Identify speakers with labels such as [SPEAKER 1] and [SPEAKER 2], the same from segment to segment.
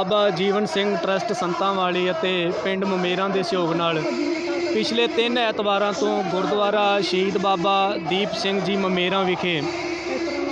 [SPEAKER 1] ਬਾਬਾ ਜੀਵਨ Singh trust ਸੰਤਾਂ ਵਾਲੀ ਅਤੇ ਪਿੰਡ ਮਮੇਰਾਂ ਦੇ ਸਹਿਯੋਗ ਨਾਲ ਪਿਛਲੇ 3 ਐਤਵਾਰਾਂ ਤੋਂ ਗੁਰਦੁਆਰਾ ਸ਼ਹੀਦ ਬਾਬਾ ਦੀਪ ਸਿੰਘ ਜੀ ਮਮੇਰਾਂ ਵਿਖੇ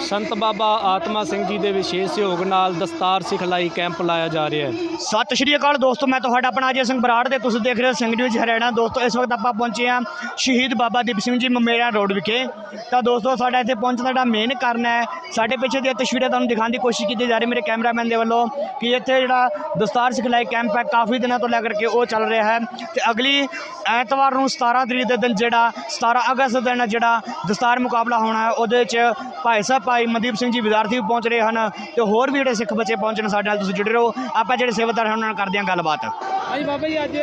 [SPEAKER 1] ਸੰਤ ਬਾਬਾ ਆਤਮਾ ਸਿੰਘ ਜੀ ਦੇ ਵਿਸ਼ੇਸ਼ ਸਹਿਯੋਗ ਨਾਲ ਦਸਤਾਰ ਸਿਖਲਾਈ ਕੈਂਪ ਲਾਇਆ ਜਾ ਰਿਹਾ ਹੈ।
[SPEAKER 2] ਸਤਿ ਸ਼੍ਰੀ ਅਕਾਲ ਦੋਸਤੋ, ਮੈਂ ਤੁਹਾਡਾ ਆਪਣਾ ਅਜੇ ਸਿੰਘ ਬਰਾੜ ਤੇ। ਤੁਸੀਂ ਦੇਖ ਰਹੇ ਹੋ ਸਿੰਘ ਨਿਊਜ਼ ਹਰਿਆਣਾ। ਦੋਸਤੋ, ਇਸ ਵਕਤ ਆਪਾਂ ਪਹੁੰਚੇ ਹਾਂ ਸ਼ਹੀਦ ਬਾਬਾ ਦੀਪ ਸਿੰਘ ਜੀ ਮਮੇਰਾ ਰੋਡ ਵਿਖੇ। ਤਾਂ ਦੋਸਤੋ, ਸਾਡਾ ਇੱਥੇ ਪਹੁੰਚਣ ਦਾ ਜਿਹੜਾ ਮੇਨ ਕਾਰਨ ਹੈ, ਸਾਡੇ ਪਿੱਛੇ ਦੀਆਂ ਤਸਵੀਰਾਂ ਤੁਹਾਨੂੰ ਦਿਖਾਉਣ ਦੀ ਕੋਸ਼ਿਸ਼ ਕੀਤੀ ਜਾ ਰਹੀ ਮੇਰੇ ਕੈਮਰਾਮੈਨ ਦੇ ਵੱਲੋਂ ਕਿ ਇੱਥੇ ਜਿਹੜਾ ਦਸਤਾਰ ਸਿਖਲਾਈ ਕੈਂਪ ਹੈ, ਕਾਫੀ ਦਿਨਾਂ ਤੋਂ ਲੈ ਕਰਕੇ ਉਹ ਚੱਲ ਰਿਹਾ ਹੈ। ਤੇ ਅਗਲੀ ਐਤਵਾਰ ਨੂੰ 17 ਤਰੀਕ ਦੇ ਦਿਨ ਜਿਹੜਾ 17 ਅਗਸਤ ਦੇ ਦਿਨ ਜਿਹੜਾ ਦਸਤਾਰ ਮੁਕਾਬਲਾ ਹੋਣਾ ਹੈ, ਉਹਦੇ ਵਿੱਚ ਭਾਈ ਸਾਹਿਬ ਭਾਈ ਮਨਦੀਪ ਸਿੰਘ ਜੀ ਵਿਦਿਆਰਥੀ ਵੀ ਪਹੁੰਚ ਰਹੇ ਹਨ ਤੇ ਹੋਰ ਵੀ ਜਿਹੜੇ ਸਿੱਖ ਬੱਚੇ ਪਹੁੰਚਣ ਸਾਡੇ ਨਾਲ ਤੁਸੀਂ ਜੁੜੇ ਰਹੋ। ਆਪਾਂ ਜਿਹੜੇ ਸੇਵਾਦਾਰ ਹਨ ਉਹਨਾਂ ਨਾਲ ਕਰਦੇ ਹਾਂ ਗੱਲਬਾਤ।
[SPEAKER 3] ਹਾਂਜੀ ਬਾਬਾ ਜੀ ਅੱਜ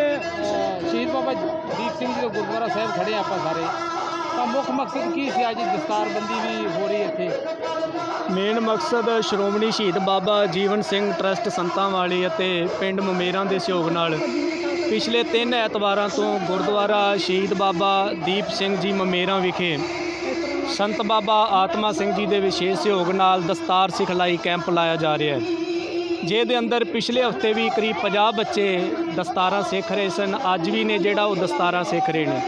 [SPEAKER 3] ਸ਼ਹੀਦ ਬਾਬਾ ਦੀਪ ਸਿੰਘ ਜੀ ਦੇ ਗੁਰਦੁਆਰਾ ਸਾਹਿਬ ਖੜੇ ਹਾਂ ਆਪਾਂ ਸਾਰੇ। ਤਾਂ ਮੁੱਖ ਮਕਸਦ ਕੀ ਸੀ ਅੱਜ ਦਸਤਾਰਬੰਦੀ ਵੀ ਹੋ ਰਹੀ ਇੱਥੇ?
[SPEAKER 1] ਮੇਨ ਮਕਸਦ ਸ਼੍ਰੋਮਣੀ ਸ਼ਹੀਦ ਬਾਬਾ ਜੀਵਨ ਸਿੰਘ ਟਰਸਟ ਸੰਤਾਂ ਵਾਲੀ ਅਤੇ ਪਿੰਡ ਮਮੇਰਾਂ ਦੇ ਸਹਿਯੋਗ ਨਾਲ ਪਿਛਲੇ 3 ਐਤਵਾਰਾਂ ਤੋਂ ਗੁਰਦੁਆਰਾ ਸ਼ਹੀਦ ਬਾਬਾ ਦੀਪ ਸਿੰਘ ਜੀ ਮਮੇਰਾਂ ਵਿਖੇ ਸੰਤ ਬਾਬਾ ਆਤਮਾ ਸਿੰਘ ਜੀ ਦੇ ਵਿਸ਼ੇਸ਼ ਸਹਿਯੋਗ ਨਾਲ ਦਸਤਾਰ ਸਿਖਲਾਈ ਕੈਂਪ ਲਾਇਆ ਜਾ ਰਿਹਾ ਹੈ। ਜਿਹਦੇ ਅੰਦਰ ਪਿਛਲੇ ਹਫ਼ਤੇ ਵੀ ਕਰੀਬ 50 ਬੱਚੇ ਦਸਤਾਰਾਂ ਸਿੱਖ ਰਹੇ ਸਨ। ਅੱਜ ਵੀ ਨੇ ਜਿਹੜਾ ਉਹ ਦਸਤਾਰਾਂ ਸਿੱਖ ਰਹੇ ਨੇ।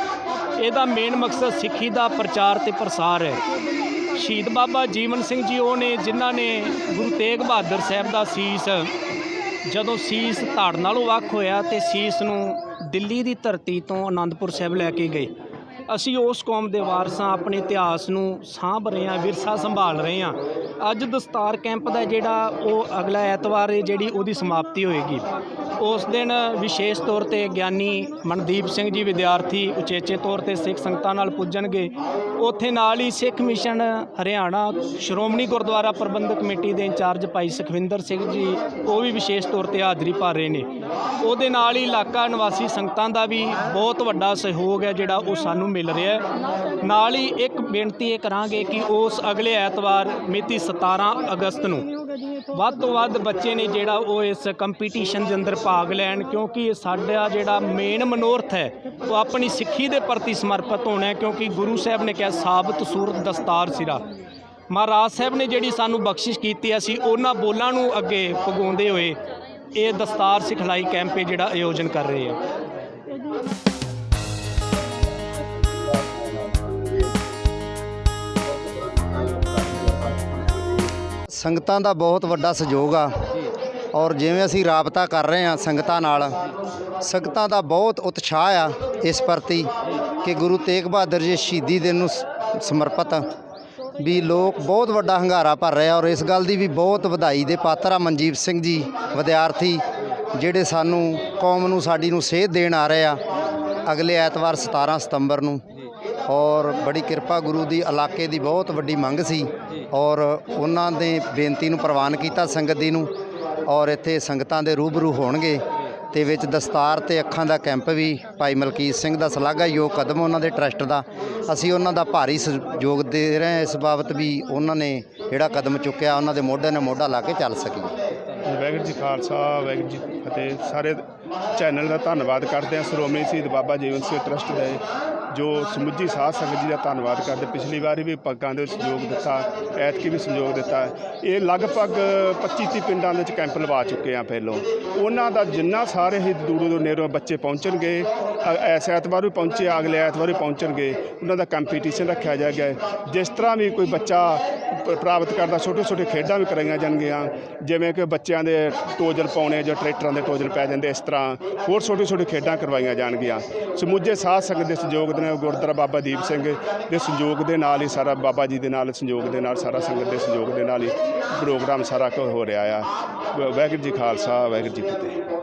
[SPEAKER 1] ਇਹਦਾ ਮੇਨ ਮਕਸਦ ਸਿੱਖੀ ਦਾ ਪ੍ਰਚਾਰ ਤੇ ਪ੍ਰਸਾਰ ਹੈ। ਸ਼ਹੀਦ ਬਾਬਾ ਜੀਵਨ ਸਿੰਘ ਜੀ ਉਹ ਨੇ ਜਿਨ੍ਹਾਂ ਨੇ ਗੁਰੂ ਤੇਗ ਬਹਾਦਰ ਸਾਹਿਬ ਦਾ ਸੀਸ ਜਦੋਂ ਸੀਸ ਧੜ ਨਾਲੋਂ ਵੱਖ ਹੋਇਆ ਤੇ ਸੀਸ ਨੂੰ ਦਿੱਲੀ ਦੀ ਧਰਤੀ ਤੋਂ ਆਨੰਦਪੁਰ ਸਾਹਿਬ ਲੈ ਕੇ ਗਏ। ਅਸੀਂ ਉਸ ਕੌਮ ਦੇ ਵਾਰਸਾਂ ਆਪਣੇ ਇਤਿਹਾਸ ਨੂੰ ਸਾਂਭ ਰਹੇ ਹਾਂ, ਵਿਰਸਾ ਸੰਭਾਲ ਰਹੇ ਹਾਂ। ਅੱਜ ਦਸਤਾਰ ਕੈਂਪ ਦਾ ਜਿਹੜਾ ਉਹ ਅਗਲਾ ਐਤਵਾਰ ਜਿਹੜੀ ਉਹਦੀ ਸਮਾਪਤੀ ਹੋਏਗੀ। ਉਸ ਦਿਨ ਵਿਸ਼ੇਸ਼ ਤੌਰ ਤੇ ਗਿਆਨੀ ਮਨਦੀਪ ਸਿੰਘ ਜੀ ਵਿਦਿਆਰਥੀ ਉਚੇਚੇ ਤੌਰ ਤੇ ਸਿੱਖ ਸੰਗਤਾਂ ਨਾਲ ਪੁੱਜਣਗੇ। ਉੱਥੇ ਨਾਲ ਹੀ ਸਿੱਖ ਮਿਸ਼ਨ ਹਰਿਆਣਾ ਸ਼੍ਰੋਮਣੀ ਗੁਰਦੁਆਰਾ ਪ੍ਰਬੰਧਕ ਕਮੇਟੀ ਦੇ ਇੰਚਾਰਜ ਭਾਈ ਸੁਖਵਿੰਦਰ ਸਿੰਘ ਜੀ, ਉਹ ਵੀ ਵਿਸ਼ੇਸ਼ ਤੌਰ ਤੇ ਹਾਜ਼ਰੀ ਭਰ ਰਹੇ ਨੇ। ਉਹਦੇ ਨਾਲ ਹੀ ਇਲਾਕਾ ਨਿਵਾਸੀ ਸੰਗਤਾਂ ਦਾ ਵੀ ਬਹੁਤ ਵੱਡਾ ਸਹਿਯੋਗ ਹੈ, ਜਿਹੜਾ ਉਹ ਸਾਨੂੰ ਮਿਲ ਰਿਹਾ ਹੈ। ਨਾਲ ਹੀ ਇੱਕ ਬੇਨਤੀ ਇਹ ਕਰਾਂਗੇ ਕਿ ਉਸ ਅਗਲੇ ਐਤਵਾਰ ਮਿਤੀ 17 ਅਗਸਤ ਨੂੰ ਵੱਧ ਤੋਂ ਵੱਧ ਬੱਚੇ ਨੇ ਜਿਹੜਾ ਉਹ ਇਸ ਕੰਪੀਟੀਸ਼ਨ ਦੇ ਅੰਦਰ ਭਾਗ ਲੈਣ, ਕਿਉਂਕਿ ਇਹ ਸਾਡਾ ਜਿਹੜਾ ਮੇਨ ਮਨੋਰਥ ਹੈ, ਉਹ ਆਪਣੀ ਸਿੱਖੀ ਦੇ ਪ੍ਰਤੀ ਸਮਰਪਿਤ ਹੋਣਾ ਹੈ, ਕਿਉਂਕਿ ਗੁਰੂ ਸਾਹਿਬ ਨੇ ਕਿਹਾ, ਸਾਬਤ ਸੂਰਤ ਦਸਤਾਰ ਸਿਰਾ। ਮਹਾਰਾਜ ਸਾਹਿਬ ਨੇ ਜਿਹੜੀ ਸਾਨੂੰ ਬਖਸ਼ਿਸ਼ ਕੀਤੀ, ਅਸੀਂ ਉਹਨਾਂ ਬੋਲਾਂ ਨੂੰ ਅੱਗੇ ਪਗਾਉਂਦੇ ਹੋਏ ਇਹ ਦਸਤਾਰ ਸਿਖਲਾਈ ਕੈਂਪ ਜਿਹੜਾ ਆਯੋਜਨ ਕਰ ਰਹੇ ਹਾਂ।
[SPEAKER 4] ਸੰਗਤਾਂ ਦਾ ਬਹੁਤ ਵੱਡਾ ਸਹਿਯੋਗ ਆ। ਔਰ ਜਿਵੇਂ ਅਸੀਂ ਰਾਬਤਾ ਕਰ ਰਹੇ ਹਾਂ ਸੰਗਤਾਂ ਨਾਲ, ਸੰਗਤਾਂ ਦਾ ਬਹੁਤ ਉਤਸ਼ਾਹ ਆ ਇਸ ਪ੍ਰਤੀ ਕਿ ਗੁਰੂ ਤੇਗ ਬਹਾਦਰ ਜੀ ਸ਼ਹੀਦੀ ਦਿਨ ਨੂੰ ਸਮਰਪਿਤ ਵੀ ਲੋਕ ਬਹੁਤ ਵੱਡਾ ਹੰਗਾਰਾ ਭਰ ਰਹੇ ਆ ਔਰ ਇਸ ਗੱਲ ਦੀ ਵੀ ਬਹੁਤ ਵਧਾਈ ਦੇ ਪਾਤਰ ਆ ਮਨਜੀਤ ਸਿੰਘ ਜੀ, ਵਿਦਿਆਰਥੀ, ਜਿਹੜੇ ਸਾਨੂੰ ਕੌਮ ਨੂੰ, ਸਾਡੀ ਨੂੰ ਸੇਧ ਦੇਣ ਆ ਰਹੇ ਆ ਅਗਲੇ ਐਤਵਾਰ 17 ਸਤੰਬਰ ਨੂੰ। ਔਰ ਬੜੀ ਕਿਰਪਾ ਗੁਰੂ ਦੀ, ਇਲਾਕੇ ਦੀ ਬਹੁਤ ਵੱਡੀ ਮੰਗ ਸੀ। ਔਰ ਉਹਨਾਂ ਦੇ ਬੇਨਤੀ ਨੂੰ ਪ੍ਰਵਾਨ ਕੀਤਾ ਸੰਗਤ ਦੀ ਨੂੰ। ਔਰ ਇੱਥੇ ਸੰਗਤਾਂ ਦੇ ਰੂਬਰੂ ਹੋਣਗੇ ਤੇ ਵਿੱਚ ਦਸਤਾਰ ਤੇ ਅੱਖਾਂ ਦਾ ਕੈਂਪ ਵੀ ਭਾਈ ਮਲਕੀਤ ਸਿੰਘ ਦਾ ਸ਼ਲਾਘਾਯੋਗ ਕਦਮ ਉਹਨਾਂ ਦੇ ਟਰਸਟ ਦਾ। ਅਸੀਂ ਉਹਨਾਂ ਦਾ ਭਾਰੀ ਸਹਿਯੋਗ ਦੇ ਰਹੇ ਹਾਂ ਇਸ ਬਾਬਤ ਵੀ ਉਹਨਾਂ ਨੇ ਜਿਹੜਾ ਕਦਮ ਚੁੱਕਿਆ, ਉਹਨਾਂ ਦੇ ਮੋਢੇ ਨਾਲ ਮੋਢਾ ਲਾ ਕੇ ਚੱਲ ਸਕੀਏ।
[SPEAKER 5] ਵਾਹਿਗੁਰੂ ਜੀ ਖਾਲਸਾ, ਵਾਹਿਗੁਰੂ ਜੀ ਫਤਿਹ। ਸਾਰੇ ਚੈਨਲ ਦਾ ਧੰਨਵਾਦ ਕਰਦੇ ਹਾਂ ਸ਼੍ਰੋਮਣੀ ਸ਼ਹੀਦ ਬਾਬਾ ਜੀਵਨ ਸਿੰਘ ਟਰਸਟ ਦੇ, ਜੋ ਸਮੁੱਚੀ ਸਾਧ ਸੰਗਤ ਜੀ ਦਾ ਧੰਨਵਾਦ ਕਰਦੇ ਪਿਛਲੀ ਵਾਰੀ ਵੀ ਪੱਗਾਂ ਦੇ ਸਹਿਯੋਗ ਦਿੱਤਾ, ਐਤਕੀ ਵੀ ਸਹਿਯੋਗ ਦਿੱਤਾ। ਇਹ ਲਗਭਗ 25 30 ਪਿੰਡਾਂ ਦੇ ਵਿੱਚ ਕੈਂਪ ਲਵਾ ਚੁੱਕੇ ਆ ਪਹਿਲੋਂ। ਉਹਨਾਂ ਦਾ ਜਿੰਨਾ ਸਾਰੇ ਹੀ ਦੂਰੋਂ ਦੂਰ ਨੇੜੋਂ ਬੱਚੇ ਪਹੁੰਚਣਗੇ, ਅ- ਐਸ ਐਤਵਾਰ ਵੀ ਪਹੁੰਚੇ, ਅਗਲੇ ਐਤਵਾਰ ਵੀ ਪਹੁੰਚਣਗੇ, ਉਹਨਾਂ ਦਾ ਕੰਪੀਟੀਸ਼ਨ ਰੱਖਿਆ ਜਾਏਗਾ। ਜਿਸ ਤਰ੍ਹਾਂ ਵੀ ਕੋਈ ਬੱਚਾ ਪ੍ਰਾਪਤ ਕਰਦਾ ਛੋਟੇ ਛੋਟੇ ਖੇਡਾਂ ਵੀ ਕਰਾਈਆਂ ਜਾਣਗੀਆਂ, ਜਿਵੇਂ ਕਿ ਬੱਚਿਆਂ ਦੇ ਟੋਜਨ ਪਾਉਣੇ ਜਾਂ ਟਰੈਕਟਰਾਂ ਦੇ ਟੋਜਨ ਪੈ ਜਾਂਦੇ, ਇਸ ਤਰ੍ਹਾਂ ਹੋਰ ਛੋਟੀ ਛੋਟੀ ਖੇਡਾਂ ਕਰਵਾਈਆਂ ਜਾਣਗੀਆਂ। ਸਮੁੱਚੇ ਸਾਧ ਸੰਗਤ ਦੇ ਸਹਿਯੋਗ ਦੇ ਨਾਲ ਗੁਰਦੁਆਰਾ ਬਾਬਾ ਦੀਪ ਸਿੰਘ ਦੇ ਸਹਿਯੋਗ ਦੇ ਨਾਲ ਹੀ ਸਾਰਾ ਬਾਬਾ ਜੀ ਦੇ ਨਾਲ ਸਹਿਯੋਗ ਦੇ ਨਾਲ ਸਾਰਾ ਸੰਗਤ ਦੇ ਸਹਿਯੋਗ ਦੇ ਨਾਲ ਹੀ ਪ੍ਰੋਗਰਾਮ ਸਾਰਾ ਕੁਝ ਹੋ ਰਿਹਾ ਆ। ਵਾਹਿਗੁਰੂ ਜੀ ਖਾਲਸਾ, ਵਾਹਿਗੁਰੂ ਜੀ ਫਤਿਹ।